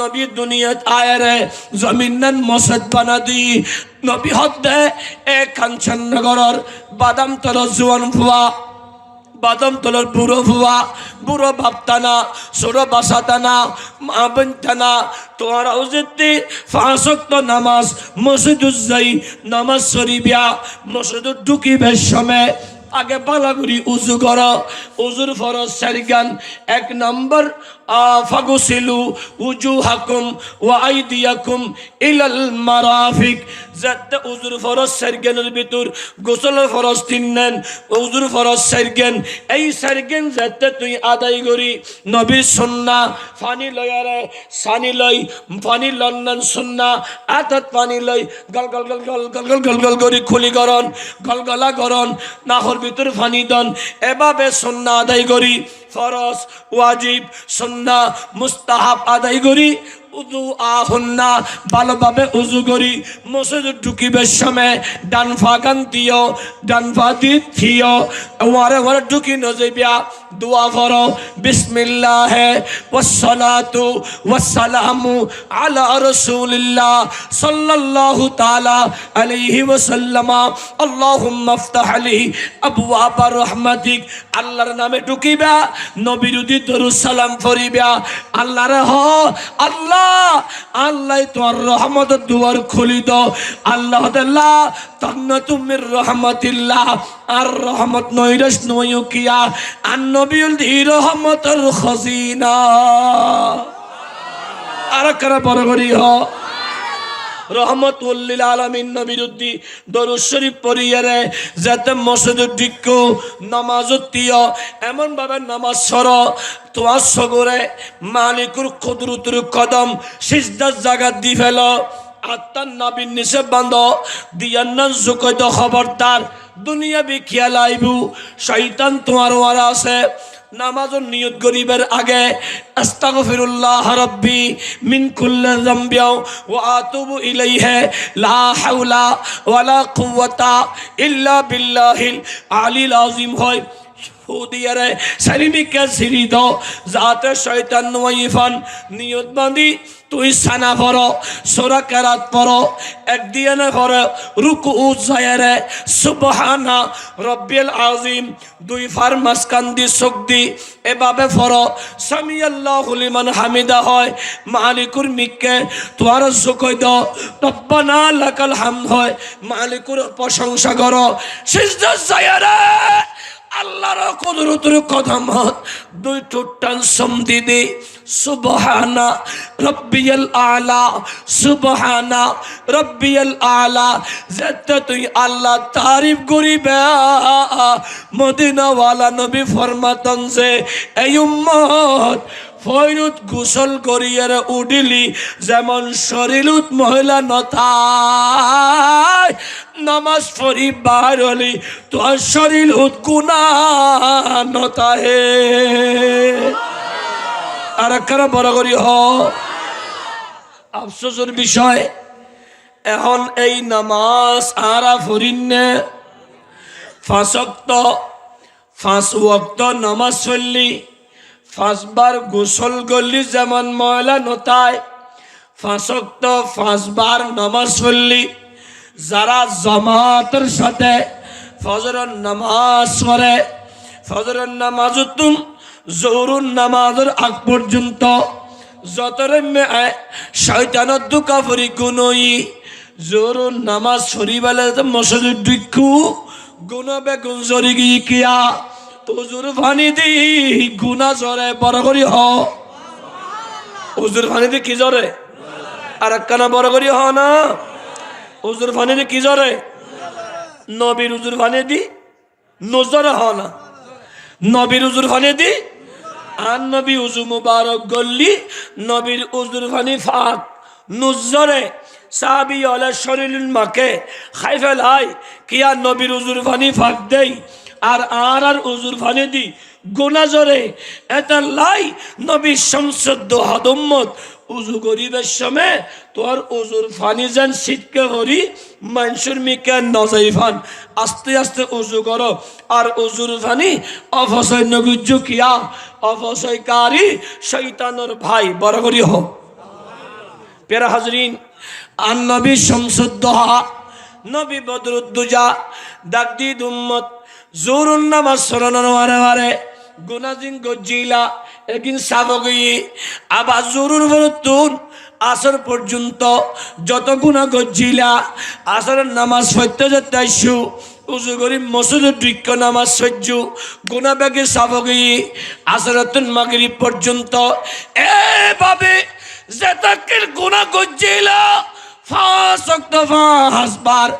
নবী দুনিয়াত আয় রে জমিনান মসজিদ বানা দি। নবী হদ্দে এ কাঞ্চন নগরর বাদাম তর জুয়ান ফুয়া বাদাম তলর বুড়ো ভুয়া, বুড়ো ভাবতানা ছোড়ো বাসাতানা মা বনতানা তোমার যেতে ফাঁসক্ত নামাজ মসজিদুর যাই নামাজ শরীবিয়া মসজিদুর ঢুকিবে সময়। আগে পালাগুড়ি উজু কর, উজুর ফরজ সারিগান, এক নম্বর ফাগুসিলু উজু হাকুম ওয়া আইদিয়াকুম ইলাল মারাফিক। যাতে উজুর ফরজ সারিগানের ভিতর গোসল ফরজ তিন নেন, উজুর ফরজ সারিগান। এই সারিগান যাতে তুই আদায় করি, নবীর সন্না, ফানি লয়ারে সানি লই পানি লন্ডন সুন্না, আতত পানি লই গল গল গল গল গল গল গল গল করি খুলি গরন গলগলা গরন নাহর ভিতর ফানি দন। এভাবে সন্না আদায় করি। ফরজ ওয়াজিব সন্না মুস্তাহাব আদায় করি। উজু আহন্না ভালোভাবে উজু করি। মসজিদ ঢুকিবে সময়, ডান ফাগান দিও ডান ওয়ারে ওয়ারে ঢুকি নজেবিয়া, দোয়া করো, বিসমিল্লাহ ওয়াসসালাতু ওয়াসসালামু আলা রাসূলিল্লাহ সাল্লাল্লাহু তাআলা আলাইহি ওয়াসাল্লামা। আল্লাহুম্মা ইফতাহ আবওয়াব আল্লাহর নামে ঢুকিবা, নবীর উদি দরুদ সালাম ফরিবা। আল্লাহর হ, আল্লাহ আল্লাহ তোমার রহমত দুয়ার খুলি আল্লাহ তন্ন তুমির রহমতিল্লাহ। আর রহমত নৈরস নয়কিয়া আর? নবীল রহমতর খজিনা। আর কারা বড় করি হ। রহমতুল্লিল আলমিন নবীরুদ্দি দরুদ শরীফ যাতে মসজিদ ডিক্ক নামাজ তিয় এমন ভাবে নামাজ সর। তোমার সগরে মালিকুর কুদরতুর কদম সিজদার জায়গা দি ফেল আত্মার নাবিন নিচে বান্ধ দিয়ান্নান জুকৈত খবরদার, দুনিয়া বিখিয়া খেয়াল আইবু শৈতান তোমার ওয়ারা আছে। নামাজের নিয়ত গরিবের আগে, আস্তাগফিরুল্লাহ রাব্বি মিন কুল্লি যামবিয়া ওয়া আতুবু ইলাইহি, লা হাওলা ওয়ালা কুওয়াতা ইল্লা বিল্লাহিল আলিল আযীম। হয় হুদিয়ারে সালিমিকে সিরি দাও যাতে শয়তান ওয়াইফান নিয়ত বাঁধি, তুই সানা পড়ো, সোরা কেরাত পড়ো একদিনে পড়ো রুকু উজায়ারে সুবহানা রব্বিল আজিম দুই ফার মাসকান দি দি এভাবে পড়ো। সামি আল্লাহ লিমান হামিদা হয়, মালিকুর মিককে তোমার চোখই দাও। রব্বানা লাকাল হামদ হয়, মালিকুর প্রশংসা করো। সিজদা জায়ারে আল্লাহর কদরতের মত দুই টুটান সমদি দে সুবহানা রব্বিয়াল আলা, সুবহানা রব্বিয়াল আলা, যেতে তুই আল্লাহ তারিফ করিবে। মদিনাওয়ালা নবী ফরমাতন যে, এই উম্মত ফৈরুত গোসল করিয়ার উডিলি যেমন শরীরুত মহিলা নথায় নামাজ পড়ি বার হলি তোর শরীর উৎকুনা নতাহে আর একখানা বড় করি হ। আফসোসের বিষয়, এখন এই নামাজ আরা ফরিন্নে ফাঁসক্ত ফাঁস ওক্ত নামাজ চললি পাঁচবার গোসল করলি যেমন ময়লা নতায়, ফাঁসক্ত পাঁচবার নামাজ পড়লি। যারা জমাতের সাথে ফজরের নামাজ পড়ে, ফজরের নামাজ তুম জৌরুন নামাজের আগ পর্যন্ত যতরে শয়তানত দুকা ফরি গুনই জোরুন নামাজ ফরিবালে মসজিদ গুণবে গুঞ্জরি গিয়ে কিয়া উজুর পানি দি গুনা জরে বড় করি হ। উজুর পানি দি কি জরে? আর একখানা বড় করি হ না? উজুর পানি দি কি জরে? নবীর উজুর পানি দি নজরে হ না। নবীর উজুর পানি দি আর নবী উজু মুবারক গল্লি, নবীর উজুর পানি ফাঁক নুজরে। সাবি অলে শরীর মাকে খাই ফেলাই কিয়া নবীর উজুর পানি ফাঁক দেই। আর আর আর উজুর ফানি দি গোনা জরে। এটা লাই নবী সংসদ হদম্মত উজু গরিবের সময় তোর উজুর ফানি যেন শীতকে করি মানুষের মিকে নজাই ফান আস্তে আস্তে উজু করো। আর উজুর ফানি অফসয় নগুজ্জু কিয়া অফসয়কারী শৈতানোর ভাই বড় করি হোক। পেরা হাজরিন, আর নবী শামসুদ্দোহা নবী বদরুদ্দুজা, দাগদিদ উম্মত জোরুন নামাজ সরানোর মারে মারে গুনাজিন গজ্জিলা একদিন সাবগি, আবার জোরুর বরতুন আসর পর্যন্ত যত গুণা গজ্জিলা, আসরের নামাজ সত্য যাত্রাইছু উজু করি মসুদের বৃক্ষ নামাজ সহ্য গুণা ব্যাগে সাবগি, আসরতুন মাগরি পর্যন্ত। এভাবে জেতাকের গুণা গজ্জিলা, ফাঁস হাসবার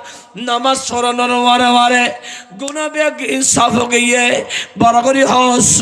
নামাজ সরানোর মারে মারে গুণা ইনসাফ গিয়ে বড় করি হস